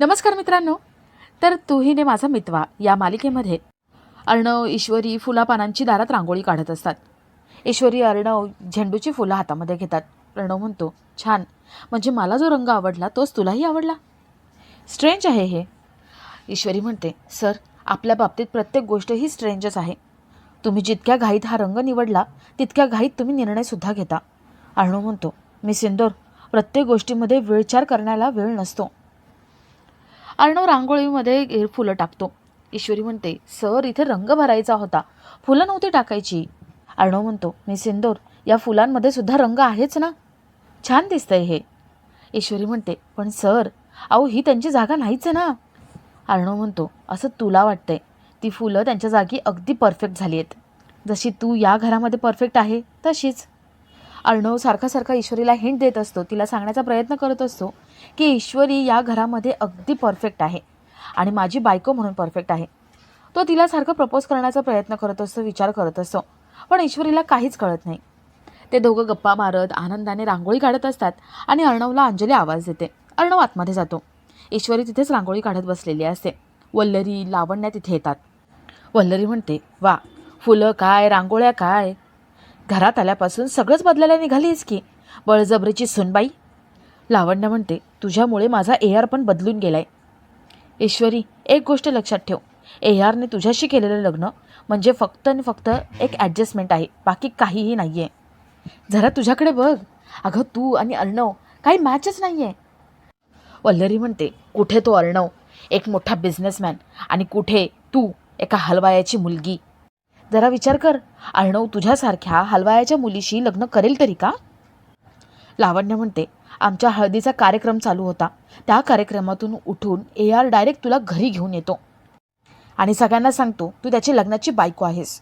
नमस्कार मित्रांनो. तर तूहीने माझा मितवा या मालिकेमध्ये अर्णव ईश्वरी फुलापानांची दारात रांगोळी काढत असतात. ईश्वरी अर्णव झेंडूची फुलं हातामध्ये घेतात. अर्णव म्हणतो छान. म्हणजे मला जो रंग आवडला तोच तुलाही आवडला? स्ट्रेंज आहे हे. ईश्वरी म्हणते सर आपल्या बाबतीत प्रत्येक गोष्ट ही स्ट्रेंजच आहे. तुम्ही जितक्या घाईत हा रंग निवडला तितक्या घाईत तुम्ही निर्णयसुद्धा घेता. अर्णव म्हणतो मी सिंदोर प्रत्येक गोष्टीमध्ये वेळचार करण्याला वेळ नसतो. अर्णव रांगोळीमध्ये फुलं टाकतो. ईश्वरी म्हणते सर इथे रंग भरायचा होता. फुलं नव्हती टाकायची. अर्णव म्हणतो मी सिंदूर या फुलांमध्ये सुद्धा रंग आहेच ना? छान दिसतंय हे. ईश्वरी म्हणते पण सर अहो ही त्यांची जागा नाहीच आहे ना? अर्णव म्हणतो असं तुला वाटतंय. ती फुलं त्यांच्या जागी अगदी परफेक्ट झाली आहेत जशी तू या घरामध्ये परफेक्ट आहे तशीच. अर्णव सारखा सारखा ईश्वरीला हिंट देत असतो. तिला सांगण्याचा प्रयत्न करत असतो. की ईश्वरी या घरामध्ये अगदी परफेक्ट आहे. आणि माझी बायको म्हणून परफेक्ट आहे. तो तिला सारखं प्रपोज करण्याचा प्रयत्न करत असतो विचार करत असतो. पण ईश्वरीला काहीच कळत नाही. ते दोघं गप्पा मारत आनंदाने रांगोळी काढत असतात आणि अर्णवला अंजली आवाज देते. अर्णव आतमध्ये जातो. ईश्वरी तिथेच रांगोळी काढत बसलेली असते. वल्लरी लावण्या तिथे येतात. वल्लरी म्हणते वा फुलं काय रांगोळ्या काय? घरात आल्यापासून सगळंच बदलायला निघालीस की? बळजबरीची सुनबाई लावण्य म्हणते तुझ्यामुळे माझा ए आर पण बदलून गेलाय. ईश्वरी एक गोष्ट लक्षात ठेव. ए आरने तुझ्याशी केलेलं लग्न म्हणजे फक्त आणि फक्त एक ॲडजस्टमेंट आहे बाकी काहीही नाही आहे जरा तुझ्याकडे बघ. अगं तू आणि अर्णव काही मॅचच नाही आहे वल्लरी म्हणते कुठे तो अर्णव? एक मोठा बिझनेसमॅन आणि कुठे तू? एका हलवायाची मुलगी. जरा विचार कर. अर्णव तुझ्यासारख्या हलवायाच्या मुलीशी लग्न करेल तरी का? लावण्य म्हणते आमच्या हळदीचा कार्यक्रम चालू होता. त्या कार्यक्रमातून उठून ए आर डायरेक्ट तुला घरी घेऊन येतो. आणि सगळ्यांना सांगतो तू त्याची लग्नाची बायको आहेस.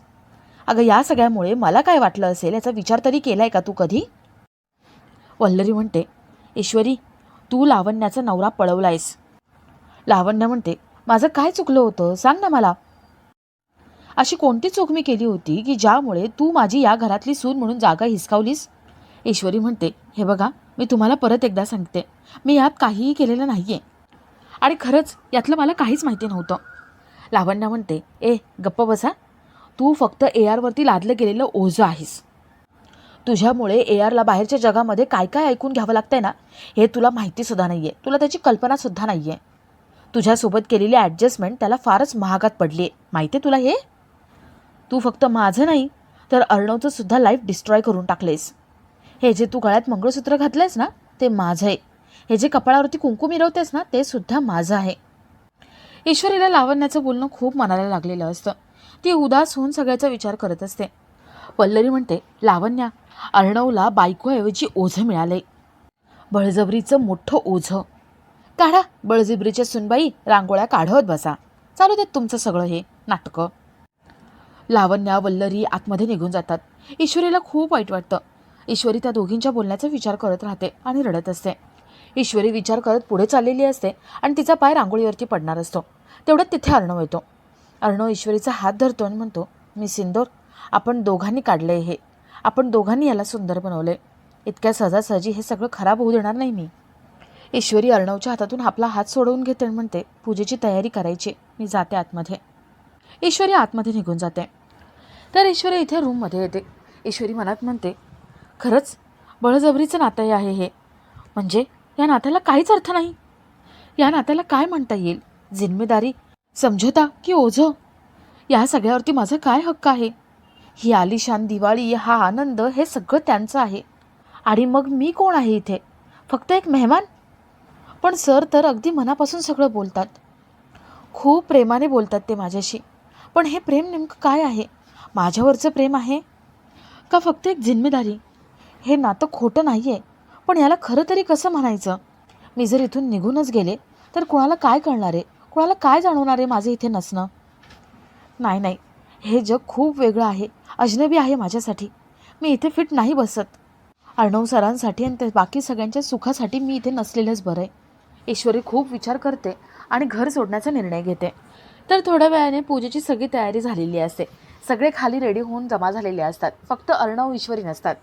अगं या सगळ्यामुळे मला काय वाटलं असेल याचा विचार तरी केलाय का तू कधी? वल्लरी म्हणते ईश्वरी तू लावण्याचा नवरा पळवलायस. लावण्य म्हणते माझं काय चुकलं होतं? सांग ना मला. अशी कोणती चूक मी केली होती की ज्यामुळे तू माझी या घरातली सून म्हणून जागा हिसकावलीस? ईश्वरी म्हणते हे बघा मी तुम्हाला परत एकदा सांगते. मी यात काहीही केलेलं नाही आहे आणि खरंच यातलं मला काहीच माहिती नव्हतं. लावण्या म्हणते ए गप्प बसा. तू फक्त ए आरवरती लादलं गेलेलं ओझं आहेस. तुझ्यामुळे ए आरला बाहेरच्या जगामध्ये काय काय ऐकून घ्यावं लागतंय ना हे तुला माहितीसुद्धा नाही आहे तुला त्याची कल्पनासुद्धा नाही आहे तुझ्यासोबत केलेली ॲडजस्टमेंट त्याला फारच महागात पडली आहे माहिती आहे तुला हे? तू फक्त माझं नाही तर अर्णवचंसुद्धा लाईफ डिस्ट्रॉय करून टाकलेस हे जे तू गळ्यात मंगळसूत्र घातलंयस ना ते माझं आहे. हे जे कपाळावरती कुंकू मिरवतेस ना ते सुद्धा माझं आहे. ईश्वरीला लावण्याचं बोलणं खूप मनाला लागलेलं असतं. ती उदास होऊन सगळ्याचा विचार करत असते. पल्लरी म्हणते लावण्या अर्णवला बायकोऐवजी ओझं मिळालंय. बळजबरीचं मोठं ओझं. काढा बळजबरीच्या सुनबाई रांगोळ्या काढवत बसा. चालू देत तुमचं सगळं हे नाटकं. लावण्या वल्लरी आतमध्ये निघून जातात. ईश्वरीला खूप वाईट वाटतं. ईश्वरी त्या दोघींच्या बोलण्याचा विचार करत राहते आणि रडत असते. ईश्वरी विचार करत पुढे चाललेली असते आणि तिचा पाय रांगोळीवरती पडणार असतो. तेवढ्यात तिथे अर्णव येतो. अर्णव ईश्वरीचा हात धरतो आणि म्हणतो मी सिंदोर आपण दोघांनी काढले हे. आपण दोघांनी याला सुंदर बनवले इतक्या सहजासहजी हे सगळं खराब होऊ देणार नाही मी. ईश्वरी अर्णवच्या हातातून आपला हात सोडवून घेते आणि म्हणते पूजेची तयारी करायची. मी जाते आतमध्ये. ईश्वरी आतमध्ये निघून जाते. तर ईश्वरी इथे रूममध्ये येते. ईश्वरी मनात म्हणते खरंच बळजबरीचं नातं आहे हे. म्हणजे या नात्याला काहीच अर्थ नाही. या नात्याला काय म्हणता येईल? जिम्मेदारी समझोता की ओझं? या सगळ्यावरती माझा काय हक्क आहे? ही आलिशान दिवाळी हा आनंद हे सगळं त्यांचं आहे. आणि मग मी कोण आहे इथे? फक्त एक मेहमान? पण सर तर अगदी मनापासून सगळं बोलतात. खूप प्रेमाने बोलतात ते माझ्याशी. पण हे प्रेम नेमकं काय आहे? माझ्यावरचं प्रेम आहे? का फक्त एक जिम्मेदारी हे नातं खोटं नाही आहे पण याला खरं तरी कसं म्हणायचं? मी जर इथून निघूनच गेले. तर कुणाला काय कळणार? आहे कुणाला काय जाणवणार आहे माझं इथे नसणं? नाही नाही. हे जग खूप वेगळं आहे. अजनबी आहे माझ्यासाठी. मी इथे फिट नाही बसत. अर्णव सरांसाठी आणि बाकी सगळ्यांच्या सुखासाठी मी इथे नसलेलंच बरं आहे. ईश्वरी खूप विचार करते आणि घर सोडण्याचा निर्णय घेते. तर थोड्या वेळाने पूजेची सगळी तयारी झालेली असते. सगळे खाली रेडी होऊन जमा झालेले असतात. फक्त अर्णव ईश्वरी नसतात.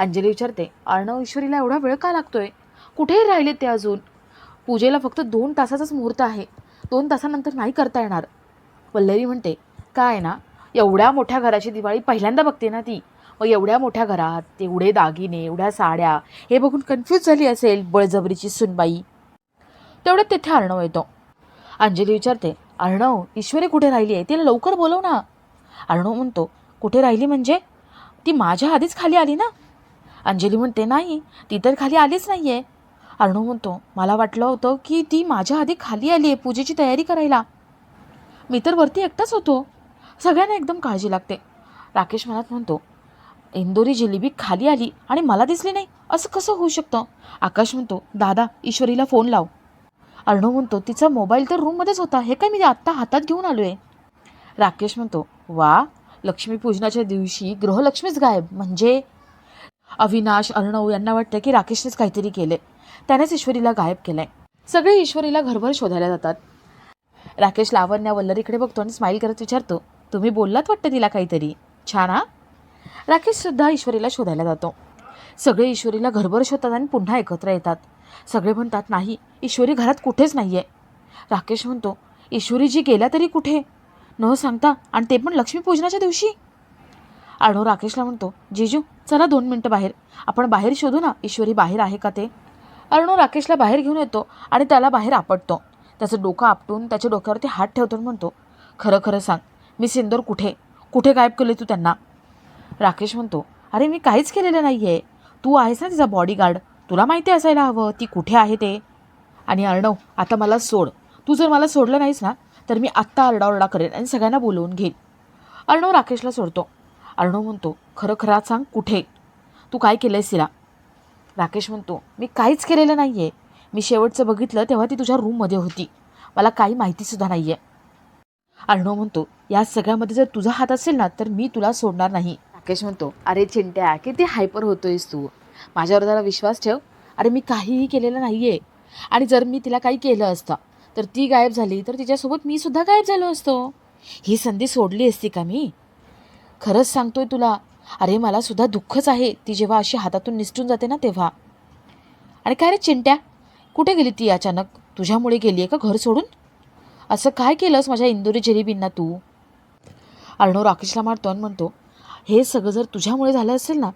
अंजली विचारते अर्णव ईश्वरीला एवढा वेळ का लागतोय? कुठेही राहिले ते अजून? पूजेला फक्त दोन तासाचाच मुहूर्त आहे. दोन तासानंतर नाही करता येणार. वल्लरी म्हणते काय ना एवढ्या मोठ्या घराची दिवाळी पहिल्यांदा बघते ना ती. मग एवढ्या मोठ्या घरात एवढे दागिने एवढ्या साड्या हे बघून कन्फ्यूज झाली असेल बळजबरीची सुनबाई. तेवढ्यात तेथे अर्णव येतो. अंजली विचारते अर्णव ईश्वरी कुठे राहिली आहे? तिला लवकर बोलव ना. अर्णव म्हणतो कुठे राहिली म्हणजे? ती माझ्या आधीच खाली आली ना? अंजली म्हणते नाही ती तर खाली आलीच नाही आहे अर्णव म्हणतो मला वाटलं होतं की ती माझ्या आधी खाली आली आहे पूजेची तयारी करायला. मी तर वरती एकटाच होतो. सगळ्यांना एकदम काळजी लागते. राकेश मनात म्हणतो इंदोरी जिलेबी खाली आली आणि मला दिसली नाही. असं कसं होऊ शकतं? आकाश म्हणतो दादा ईश्वरीला फोन लाव. अर्णव म्हणतो तिचा मोबाईल तर रूममध्येच होता. हे काय मी आत्ता हातात घेऊन आलो आहे राकेश म्हणतो वा लक्ष्मीपूजनाच्या दिवशी गृहलक्ष्मीच गायब. म्हणजे अविनाश अर्णव यांना वाटतं की राकेशनेच काहीतरी केले त्यानेच ईश्वरीला गायब केलंय. सगळे ईश्वरीला घरभर शोधायला जातात. राकेश लावण्या वल्लरीकडे बघतो आणि स्माईल करत विचारतो तुम्ही बोललात वाटतं तिला काहीतरी? छान हा? राकेशसुद्धा ईश्वरीला शोधायला जातो. सगळे ईश्वरीला घरभर शोधतात आणि पुन्हा एकत्र येतात. सगळे म्हणतात नाही ईश्वरी घरात कुठेच नाही आहे राकेश म्हणतो ईश्वरीजी गेल्या तरी कुठे? न सांगता आणि ते पण लक्ष्मीपूजनाच्या दिवशी? अर्णव राकेशला म्हणतो जीजू चला दोन मिनटं बाहेर. आपण बाहेर शोधू ना ईश्वरी बाहेर आहे का ते? अर्णव राकेशला बाहेर घेऊन येतो आणि त्याला बाहेर आपटतो. त्याचं डोकं आपटून त्याच्या डोक्यावरती हात ठेवतो आणि म्हणतो खरं खरं सांग मी सिंदूर कुठे? कुठे गायब केले तू त्यांना? राकेश म्हणतो अरे मी काहीच केलेलं नाही आहे तू आहेस ना तिचा बॉडीगार्ड तुला माहिती असायला हवं ती कुठे आहे ते? आणि अर्णव आता मला सोड. तू जर मला सोडलं नाहीस ना तर मी आत्ता आरडाओरडा करेन आणि सगळ्यांना बोलवून घेईन. अर्णव राकेशला सोडतो. अर्णव म्हणतो खरं खरं सांग कुठे तू काय केलं आहेस तिला? राकेश म्हणतो मी काहीच केलेलं नाही आहे मी शेवटचं बघितलं तेव्हा ती तुझ्या रूममध्ये होती. मला काही माहितीसुद्धा नाही आहे अर्णव म्हणतो या सगळ्यामध्ये जर तुझा हात असेल ना तर मी तुला सोडणार नाही. राकेश म्हणतो अरे चिंट्या किती हायपर होतोयस तू. माझ्यावर जरा विश्वास ठेव. अरे मी काहीही केलेलं नाही आहे आणि जर मी तिला काही केलं असतं तर ती गायब झाली तर तिच्यासोबत मी सुद्धा गायब झालो असतो. ही संधी सोडली असती का मी? खरंच सांगतोय तुला. अरे मला सुद्धा दुःखच आहे. ती जेव्हा अशी हातातून निसटून जाते ना तेव्हा. आणि काय रे चिंट्या? कुठे गेली ती अचानक? तुझ्यामुळे गेली आहे का घर सोडून? असं काय केलंस माझ्या इंदोरी जिलेबींना तू? अर्णव राकेशला मारतो आणि म्हणतो हे सगळं जर तुझ्यामुळे झालं असेल ना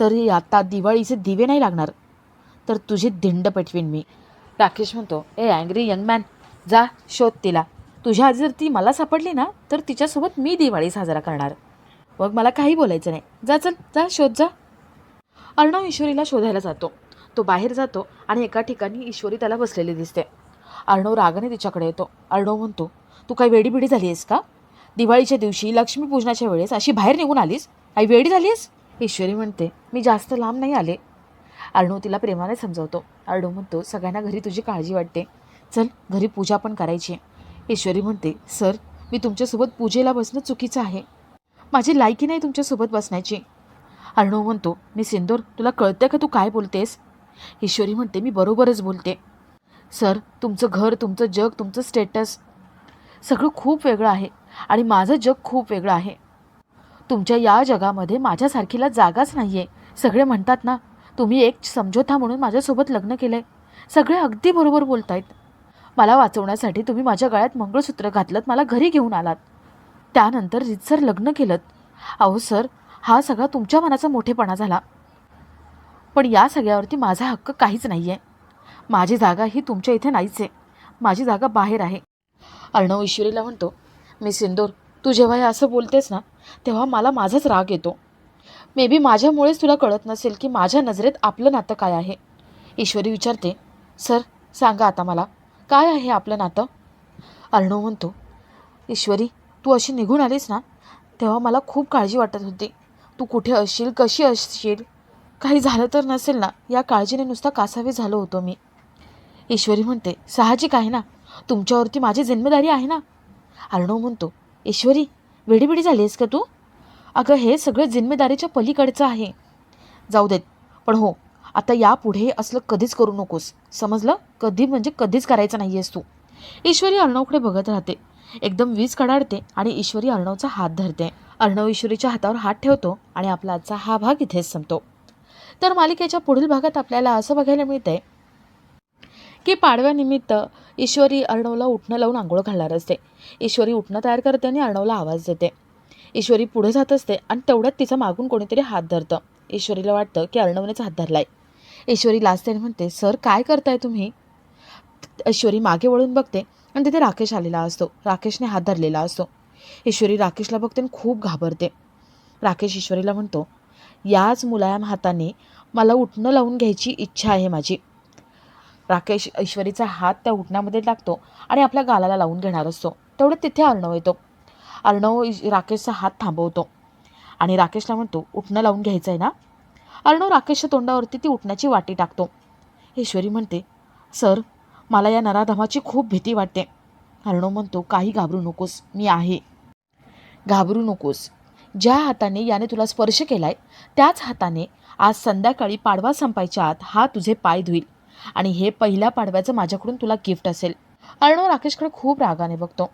तरी आता दिवाळीचे दिवे नाही लागणार. तर तुझी दिंड पेटवीन मी. राकेश म्हणतो ए अँग्री यंग मॅन जा शोध तिला. तुझ्या आधी जर ती मला सापडली ना तर तिच्यासोबत मी दिवाळी साजरा करणार. मग मला काही बोलायचं नाही. जा चल जा शोध जा. अर्णव ईश्वरीला शोधायला जातो. तो बाहेर जातो आणि एका ठिकाणी ईश्वरी त्याला बसलेली दिसते. अर्णव रागाने तिच्याकडे येतो. अर्णव म्हणतो तू काही वेडीबिडी झाली आहेस का? दिवाळीच्या दिवशी लक्ष्मीपूजनाच्या वेळेस अशी बाहेर निघून आलीस? काही वेडी झाली आहेस ईश्वरी म्हणते मी जास्त लांब नाही आले. अर्णव तिला प्रेमाने समजावतो. अर्णव म्हणतो सगळ्यांना घरी तुझी काळजी वाटते. चल घरी पूजा पण करायची आहे. ईश्वरी म्हणते सर मी तुमच्यासोबत पूजेला बसणं चुकीचं आहे. माझी लायकी नाही तुमच्यासोबत बसण्याची? अर्णव म्हणतो मी सिंदूर तुला कळतं का तू काय बोलतेस? ईश्वरी म्हणते मी बरोबरच बोलते. सर तुमचं घर तुमचं जग तुमचं स्टेटस सगळं खूप वेगळं आहे आणि माझं जग खूप वेगळं आहे. तुमच्या या जगामध्ये माझ्यासारखीला जागाच नाही आहे सगळे म्हणतात ना तुम्ही एक समझोता म्हणून माझ्यासोबत लग्न केलं आहे सगळे अगदी बरोबर बोलत आहेत मला वाचवण्यासाठी तुम्ही माझ्या गळ्यात मंगळसूत्र घातलं मला घरी घेऊन आलात. त्यानंतर रितसर लग्न केलं. अहो सर हा सगळा तुमच्या मनाचा मोठेपणा झाला. पण या सगळ्यावरती माझा हक्क काहीच नाही आहे माझी जागा ही तुमच्या इथे नाहीच आहे. माझी जागा बाहेर आहे. अर्णव ईश्वरीला म्हणतो मी सिंदूर तू जेव्हा हे असं बोलतेस ना तेव्हा मला माझाच राग येतो. मे बी माझ्यामुळेच तुला कळत नसेल की माझ्या नजरेत आपलं नातं काय आहे. ईश्वरी विचारते सर सांगा आता मला काय आहे आपलं नातं? अर्णव म्हणतो ईश्वरी तू अशी निघून आलीस ना तेव्हा मला खूप काळजी वाटत होती. तू कुठे असशील कशी असशील? काही झालं तर नसेल ना या काळजीने नुसता कासावी झालो होतो मी. ईश्वरी म्हणते साहजिक आहे ना तुमच्यावरती माझी जिम्मेदारी आहे ना. अर्णव म्हणतो ईश्वरी वेडीबिडी झाली आहेस का तू? अगं हे सगळं जिम्मेदारीच्या पलीकडचं आहे. जाऊ देत पण हो आता यापुढे असलं कधीच करू नकोस. समजलं? कधी म्हणजे कधीच करायचं नाही आहेस तू. ईश्वरी अर्णवकडे बघत राहते. एकदम वीज कडाडते आणि ईश्वरी अर्णवचा हात धरते. अर्णव ईश्वरीच्या हातावर हात ठेवतो आणि आपला आजचा हा भाग इथेच संपतो. तर मालिकेच्या पुढील भागात आपल्याला असं बघायला मिळतंय की पाडव्यानिमित्त ईश्वरी अर्णवला उठणं लावून आंघोळ घालणार असते. ईश्वरी उठणं तयार करते आणि अर्णवला आवाज देते. ईश्वरी पुढे जात असते आणि तेवढ्यात तिचा मागून कोणीतरी हात धरतं. ईश्वरीला वाटतं की अर्णवनेच हात धरलाय. ईश्वरी लाजते आणि म्हणते सर काय करताय तुम्ही? ईश्वरी मागे वळून बघते आणि तिथे राकेश आलेला असतो. राकेशने हात धरलेला असतो. ईश्वरी राकेशला बघते आणि खूप घाबरते. राकेश ईश्वरीला म्हणतो याच मुलायम हाताने मला उठणं लावून घ्यायची इच्छा आहे माझी. राकेश ईश्वरीचा हात त्या उठण्यामध्ये टाकतो आणि आपल्या गालाला लावून घेणार असतो. तेवढं तिथे अर्णव येतो. अर्णव राकेशचा हात थांबवतो आणि राकेशला म्हणतो उठणं लावून घ्यायचं आहे ना? अर्णव राकेशच्या तोंडावरती ती उठण्याची वाटी टाकतो. ईश्वरी म्हणते सर मला या नराधमाची खूप भीती वाटते. अर्णव म्हणतो काही घाबरू नकोस मी आहे. घाबरू नकोस. ज्या हाताने याने तुला स्पर्श केलाय त्याच हाताने आज संध्याकाळी पाडवा संपायच्या आत हा तुझे पाय धुईल आणि हे पहिल्या पाडव्याचं माझ्याकडून तुला गिफ्ट असेल. अर्णव राकेशकडे खूप रागाने बघतो.